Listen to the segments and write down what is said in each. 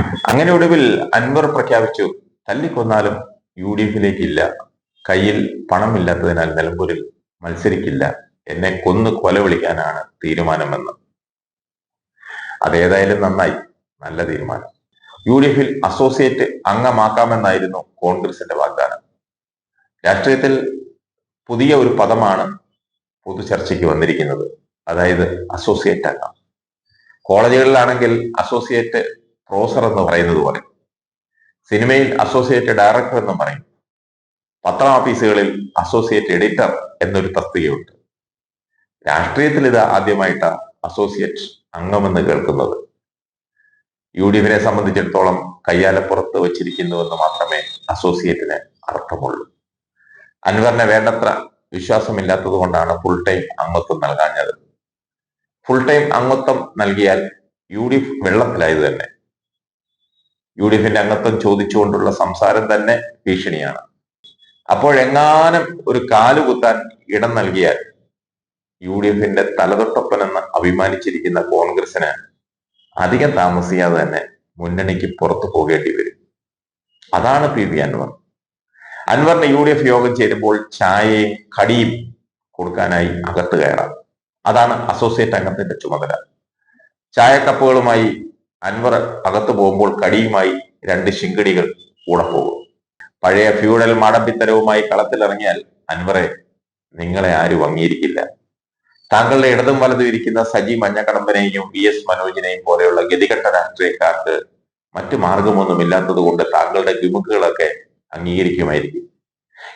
അങ്ങനെ ഒടുവിൽ അൻവർ പ്രഖ്യാപിച്ചു തല്ലിക്കൊന്നാലും യു ഡി എഫിലേക്ക് ഇല്ല കയ്യിൽ പണമില്ലാത്തതിനാൽ നിലമ്പൂരിൽ മത്സരിക്കില്ല. എന്നെ കൊന്നു കൊല വിളിക്കാനാണ് തീരുമാനമെന്ന്. അതേതായാലും നന്നായി. നല്ല തീരുമാനം. യു ഡി എഫിൽ അസോസിയേറ്റ് അംഗമാക്കാമെന്നായിരുന്നു കോൺഗ്രസിന്റെ വാഗ്ദാനം. രാഷ്ട്രീയത്തിൽ പുതിയ ഒരു പദമാണ് പൊതു ചർച്ചയ്ക്ക് വന്നിരിക്കുന്നത്. അതായത് അസോസിയേറ്റ് അംഗം കോളേജുകളിലാണെങ്കിൽ അസോസിയേറ്റ് പ്രൊഫസർ എന്ന് പറയുന്നത് പോലെ. സിനിമയിൽ അസോസിയേറ്റ് ഡയറക്ടർ എന്ന് പറയും. പത്ര ഓഫീസുകളിൽ അസോസിയേറ്റ് എഡിറ്റർ എന്നൊരു തസ്തികയുണ്ട് രാഷ്ട്രീയത്തിൽ ഇത് ആദ്യമായിട്ടാണ് അസോസിയേറ്റ് അംഗമെന്ന് കേൾക്കുന്നത്. യു ഡി എഫിനെ സംബന്ധിച്ചിടത്തോളം കയ്യാലപ്പുറത്ത് വച്ചിരിക്കുന്നുവെന്ന് മാത്രമേ അസോസിയേറ്റിന് അർത്ഥമുള്ളൂ. അൻവറിനെ വേണ്ടത്ര വിശ്വാസമില്ലാത്തത് കൊണ്ടാണ് ഫുൾ ടൈം അംഗത്വം നൽകാഞ്ഞത്. ഫുൾ ടൈം അംഗത്വം നൽകിയാൽ യു ഡി എഫ് വെള്ളത്തിലായത് തന്നെ. യു ഡി എഫിന്റെ അംഗത്വം ചോദിച്ചുകൊണ്ടുള്ള സംസാരം തന്നെ ഭീഷണിയാണ്. അപ്പോഴെങ്ങാനും ഒരു കാലുകുത്താൻ ഇടം നൽകിയാൽ യു ഡി എഫിന്റെ തലതൊട്ടപ്പനെന്ന് അഭിമാനിച്ചിരിക്കുന്ന കോൺഗ്രസിന് അധികം താമസിയാതെ തന്നെ മുന്നണിക്ക് പുറത്തു പോകേണ്ടി വരും. അതാണ് പി വി അൻവർ. അൻവറിന് യു ഡി എഫ് യോഗം ചേരുമ്പോൾ ചായയും കടിയും കൊടുക്കാനായി അകത്ത് കയറാം. അതാണ് അസോസിയേറ്റ് അംഗത്തിന്റെ ചുമതല. ചായക്കപ്പുകളുമായി അൻവർ അകത്ത് പോകുമ്പോൾ കടിയുമായി രണ്ട് ശിങ്കടികൾ കൂടെ പോകും. പഴയ ഫ്യൂഡൽ മാടമ്പിത്തരവുമായി കളത്തിലിറങ്ങിയാൽ അൻവറെ നിങ്ങളെ ആരും വങ്ങിയിരിക്കില്ല താങ്കളുടെ ഇടതും വലതും ഇരിക്കുന്ന സജി മഞ്ഞക്കടമ്പനെയും വി എസ് മനോജിനെയും പോലെയുള്ള ഗതികെട്ട രാഷ്ട്രീയക്കാർക്ക് മറ്റു മാർഗമൊന്നുമില്ലാത്തത് കൊണ്ട് താങ്കളുടെ ഗിമുക്കുകളൊക്കെ അംഗീകരിക്കുമായിരിക്കും.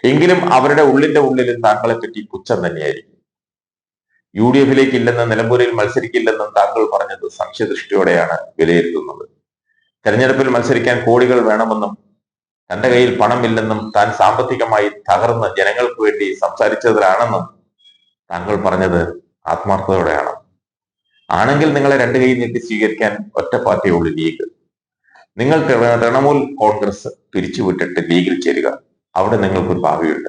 എങ്കിലും അവരുടെ ഉള്ളിന്റെ ഉള്ളിലും താങ്കളെ പറ്റി പുച്ഛം തന്നെയായിരിക്കും. യു ഡി എഫിലേക്ക് ഇല്ലെന്ന് നിലമ്പൂരിൽ മത്സരിക്കില്ലെന്നും താങ്കൾ പറഞ്ഞത് സംശയദൃഷ്ടിയോടെയാണ് വിലയിരുത്തുന്നത്. തെരഞ്ഞെടുപ്പിൽ മത്സരിക്കാൻ കോടികൾ വേണമെന്നും തന്റെ കയ്യിൽ പണമില്ലെന്നും താൻ സാമ്പത്തികമായി തകർന്ന് ജനങ്ങൾക്ക് വേണ്ടി സംസാരിച്ചതിലാണെന്നും താങ്കൾ പറഞ്ഞത് ആത്മാർത്ഥതയോടെയാണ്. ആണെങ്കിൽ നിങ്ങളെ രണ്ട് കൈ നീട്ടി സ്വീകരിക്കാൻ ഒറ്റ പാർട്ടിയുള്ളൂ ലീഗ്. നിങ്ങൾ തൃണ- തൃണമൂൽ കോൺഗ്രസ് പിരിച്ചുവിട്ടിട്ട് ലീഗിൽ ചേരുക. അവിടെ നിങ്ങൾക്കൊരു ഭാവിയുണ്ട്.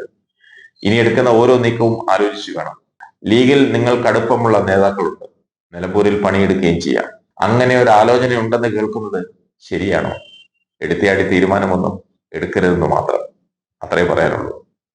ഇനി എടുക്കുന്ന ഓരോ നീക്കവും ആലോചിച്ചു വേണം. ലീഗിൽ നിങ്ങൾക്ക് അടുപ്പമുള്ള നേതാക്കളുണ്ട്. നിലമ്പൂരിൽ പണിയെടുക്കുകയും ചെയ്യാം. അങ്ങനെ ഒരു ആലോചന ഉണ്ടെന്ന് കേൾക്കുന്നത് ശരിയാണോ? എടുത്തിയാടി തീരുമാനമൊന്നും എടുക്കരുതെന്ന് മാത്രം അത്രേ പറയാനുള്ളൂ.